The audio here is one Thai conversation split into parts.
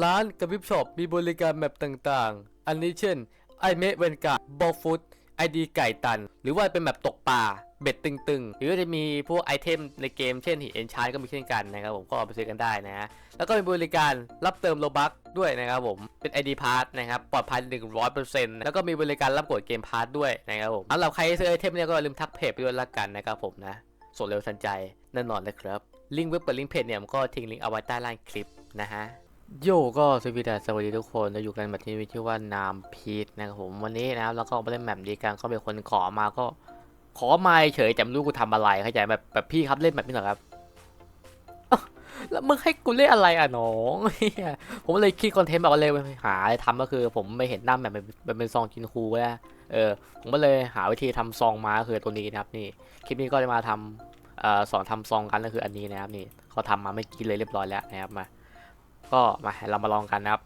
ร้านกับวิบช็อปมีบริการแบบต่างๆ อันนี้เช่น ไอเมะเวนกาบอลฟุตไอดีไก่ตัน หรือว่าเป็นแบบตกปลาเบ็ดตึงๆ หรือว่าจะมีพวกไอเทมในเกมเช่นหินเอนชานก็มีเช่นกันนะครับผมก็เอาไปซื้อกันได้นะฮะแล้วก็มีบริการรับเติมโลบัคด้วยนะครับผมเป็น ID p a s s นะครับปลอดภัย 100%แล้วก็มีบริการรับกดเกมพาร์ทด้วยนะครับผมสำหรับใครซื้อไอเทมเนี่ยก็อย่าลืมทักเพจไปด้วยละกันนะครับผมนะส่งเร็วทันใจแน่นอนเลยครับลิงก์เว็บเปิดลิงก์เพจเนี่ยผมก็ทิ้งลิงก์เอาไว้ใต้ล่างคลิปนะฮะ โยก็สวัสดีสวัสดีทุกคนเราอยู่กันแบบที่มีชื่อว่านามพีทนะครับผมวันนี้นะครับแล้วก็มาเล่นแมปดีกันก็เป็นคนขอมาก็ ขอมาเฉยแต่ไม่รู้กูทำอะไรเข้าใจแบบแบบพี่ครับเล่นแบบนี้เหรอครับแล้วมึงให้กูเล่นอะไรอะน้องผมเลยคิดคอนเทนต์แบบว่าเลยหาอะไรทำก็คือ ผมไม่เห็นหน้าแบบมันเป็นซองจินคูนะเออผมก็เลยหาวิธีทำซองมาคือตัวนี้นะครับนี่คลิปนี้ก็จะมาทำอ่อสอนทำซองกันก็คืออันนี้นะครับนี่เขาทำมาไม่กี่เลยเรียบร้อยแล้วนะครับมา ก็มาเรามาลองกันนะครับ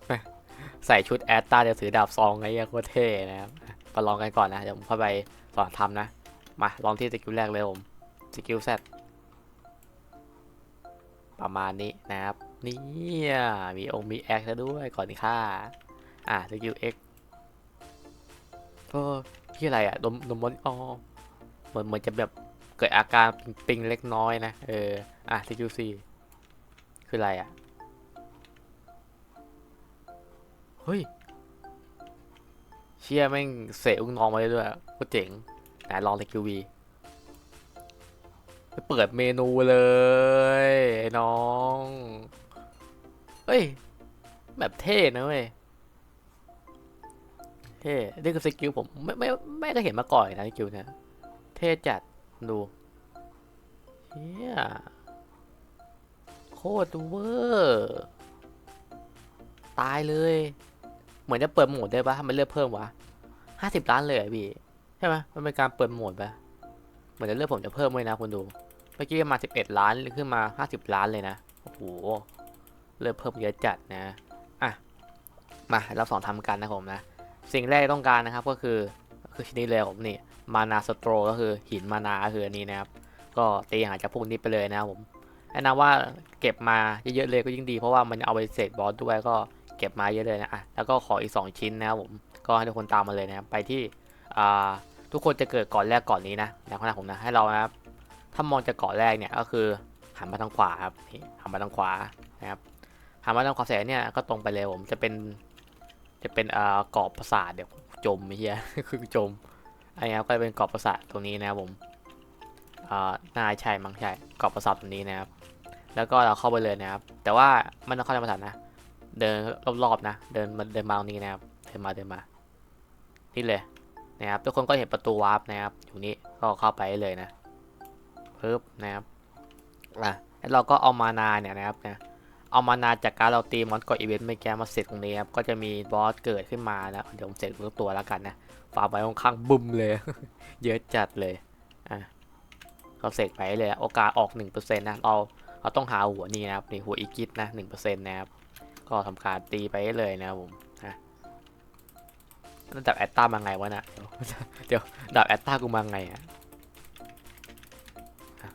ใส่ชุดแอตตาจะถือดาบซองไงเยโคตเท่นะครับมาลองกันก่อนนะ เดี๋ยวผมเข้าไปสอนทำนะ มาลองที่สกิลแรกเลยผมสกิลแซประมาณนี้นะครับนี่มีองค์มีแอคแล้วด้วยก่อนค่าอะสกิลเอ็กก็พี่อะไรอะดมดมมอนอ๋อเหมือนเหมือนจะแบบเกิดอาการปิงเล็กน้อยนะ เออ อะสกิลสี่คืออะไรอะ เฮ้ย เชี่ยแม่งเสะอุ้งน้องมาได้ด้วยโคตรเจ๋งไหนลองในคิววีไปเปิดเมนูเลยน้อง เฮ้ย แบบเท่นะเว้ย เท่นี่คือสกิลผมไม่ไม่ไม่เคยเห็นมาก่อนนะสกิลเนี่ยเท่จัดดูเฮียโคตรเวอร์ ตายเลย เหมือนจะเปิดโหมดได้ปะทำไมเลือกเพิ่มวะห้าสิบล้านเลยพี่ใช่ไหมมันเป็นการเปิดโหมดปะเหมือนจะเลือกผมจะเพิ่มไว้นะคุณดูเมื่อกี้มาสิบเอ็ดล้านขึ้นมาห้าสิบล้านเลยนะโอ้โหเลือกเพิ่มเยอะจัดนะอะมาเราสองทำกันนะผมนะสิ่งแรกต้องการนะครับก็คือคือชิ้นนี้เลยผมนี่มานาสโตรก็คือหินมานาคืออันนี้นะครับ ก็ตีหาจากพวกนี้ไปเลยนะครับผมแนะนำว่าเก็บมาเยอะๆเลยก็ยิ่งดีเพราะว่ามันเอาไปเสร็จบอสด้วยก็ เก็บมาเยอะเลยนะอะแล้วก็ขออีก 2 ชิ้นนะครับผมก็ให้ทุกคนตามมาเลยนะครับไปที่อ่าทุกคนจะเกิดก่อนแรกก่อนนี้นะในขณะผมนะให้เรานะครับถ้ามองจากก่อนแรกเนี่ยก็คือหันมาทางขวาครับหันมาทางขวานะครับหันมาทางขวาเสร็จเนี่ยก็ตรงไปเลยผมจะเป็นจะเป็นอ่าเกาะปราสาทเดี๋ยวจมไอ้เหี้ยคือจมไอ้ครับก็เป็นเกาะปราสาทตรงนี้นะครับผมอ่าน่าใช่มั้งใช่เกาะปราสาทตรงนี้นะครับแล้วก็เราเข้าไปเลยนะครับ แต่ว่ามันต้องเข้าในปราสาทนะ เดินรอบๆนะ เดินมาเดินมาตรงนี้นะครับ เดินมาเดินมา นี่เลยนะครับ ทุกคนก็เห็นประตูวาร์ปนะครับ อยู่นี้ก็เข้าไปเลยนะปึ๊บนะครับอะแล้วเราก็เอามานาเนี่ยนะครับนะเอามานาจากการเราตีมอนกดอีเวนต์ไม่แก้มาเสร็จตรงนี้ครับ ก็จะมีบอสเกิดขึ้นมานะเดี๋ยวผมเสร็จทุกตัวแล้วกันนะฝากไว้ข้างบุ้มเลย เยอะจัดเลย อะเขาเสกไปเลย โอกาสออก 1%นะ เรา เราต้องหาหัวนี่นะครับ นี่หัวอีกิทนะ1%นะครับ ก็ทำการตีไปเลยนะครับผมนะแล้วดับแอตตามาไงวะนะเดี๋ยวดับแอตตากูมาไงอะ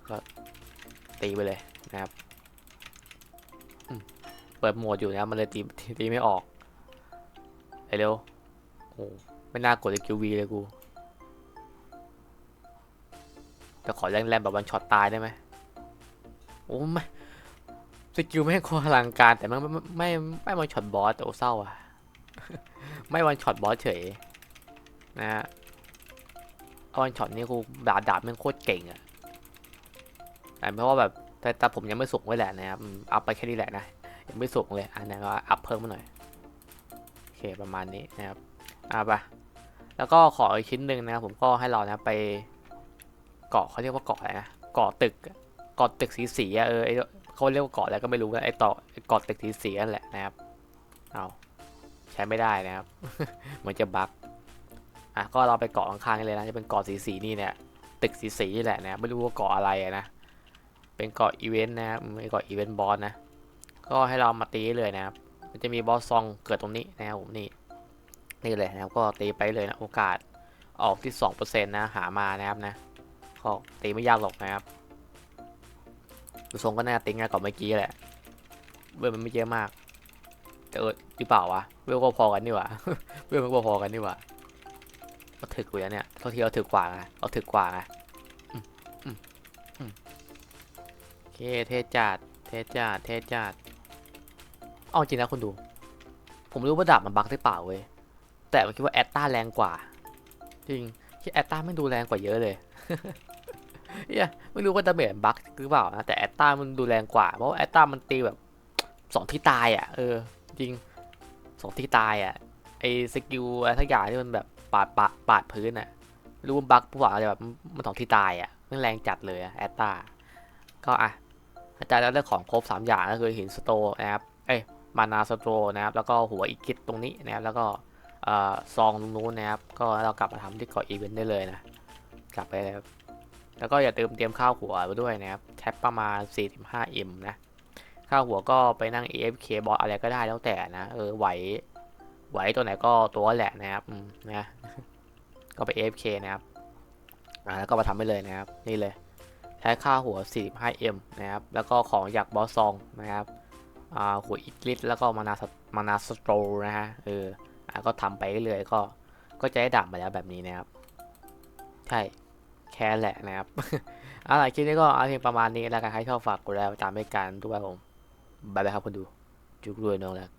ก็ตีไปเลยนะครับเปิดโหมดอยู่นะมันเลยตีตีตีไม่ออกเร็วโอ้ไม่น่ากดเลยคิววีเลยกูจะขอแรงๆแบบวันช็อตตายได้ไหมโอ้ไม่ สกิลไม่ความอลังการแต่มันไม่ไม่ไม่วันช็อตบอสแต่โอ้เศร้าอะ ไม่วันช็อตบอสเฉยนะฮะเอาวันช็อตนี่กูดาบดาบแม่งโคตรเก่งอะแต่เพราะว่าแบบแต่แต่ผมยังไม่สูงไว้แหละนะครับอัพไปแค่นี้แหละนะยังไม่สูงเลยอันนี้ก็อัพเพิ่มมาหน่อยโอเคประมาณนี้นะครับอะไปแล้วก็ขออีกชิ้นหนึ่งนะครับผมก็ให้เรานะไปเกาะเขาเรียกว่าเกาะอะไรนะเกาะตึกเกาะตึกสีสีอะเออไอ เขาเรียกว่าเกาะอะไรก็ไม่รู้นะไอต่อเกาะตึกสีสีนั่นแหละนะครับ เอาใช้ไม่ได้นะครับมือนจะบั๊กอะก็เราไปเกาะข้างๆนี่เลยนะ จะเป็นเกาะสีสีนี่เนี่ยตึกสีสีนี่แหละนะไม่รู้ว่าเกาะอะไรนะ เป็นเกาะอีเวนต์นะครับไม่เกาะอีเวนต์บอสนะ ก็ให้เรามาตีเลยนะครับ มันจะมีบอสซองเกิดตรงนี้นะครับผมนี่นี่เลยนะครับก็ตีไปเลยนะโอกาสออกที่2%นะหามานะครับนะก็ตีไม่ยากหรอกนะครับ ดูทรงก็น่าติงง่ายกว่าเมื่อกี้แหละเบอร์มันไม่เยอะมากจะเออหรือเปล่าวะเวลก็พอกันนี่หว่าเวลมันก็พอกันนี่หว่าเราถึกกว่าเนี่ยเท่าที่เราถึกกว่าไงเราถึกกว่าไงโอเคเทจัดเทจัดเทจัดเอาจริงนะคุณดู ผมรู้ว่าดาบมันบักหรือเปล่าเว้ยแต่ผมคิดว่าแอตตาแรงกว่า จริงที่แอตตาไม่ดูแรงกว่าเยอะเลย เฮียไม่รู้ว่าดาเมจบั๊กหรือเปล่านะแต่แอตตามันดูแรงกว่า เพราะว่าแอตตามันตีแบบสองที่ตายอะ เออ จริงสองที่ตายอะไอสกิลอะไรทักอย่างที่มันแบบปาดปาดปาดพื้นอะรู้ว่าบั๊กผู้ว่าอะแบบมันสองที่ตายอะมันแรงจัดเลยอะแอตตาก็อะอาจารย์แล้วได้ของครบสามอย่างก็คือหินสโตนนะครับเอ้ยมานาสโตนะครับแล้วก็หัวอีกิตตรงนี้นะครับแล้วก็ซองตรงนู้นนะครับก็เรากลับมาทำที่เกาะอีเวนต์ได้เลยนะกลับไปเลยครับ แล้วก็อย่าลืมเตรียมข้าวหัวไปด้วยนะครับแท็บประมาณ 45M นะข้าวหัวก็ไปนั่ง AFK บอสอะไรก็ได้แล้วแต่นะเออไหวไหวตัวไหนก็ตัวแหละนะครับนะก็ไป AFK นะครับอ่าแล้วก็มาทำไปเลยนะครับ นี่เลยใช้ค่าหัว 45M นะครับ แล้วก็ของอยากบอสซองนะครับอ่าหัวอีกลิตแล้วก็มานาสมานาสโตรนะฮะเอออ่าก็ทำไปเรื่อยก็ก็จะได้ดาบมาแล้วแบบนี้นะครับ ใช่ แค่แหละนะครับเอาล่ะคลิปนี้ก็เอาเพียงประมาณนี้แล้วกันใครชอบฝากกดไลค์ตามให้กันด้วยผมบายบายครับคนดู จุกรวยน้องรัก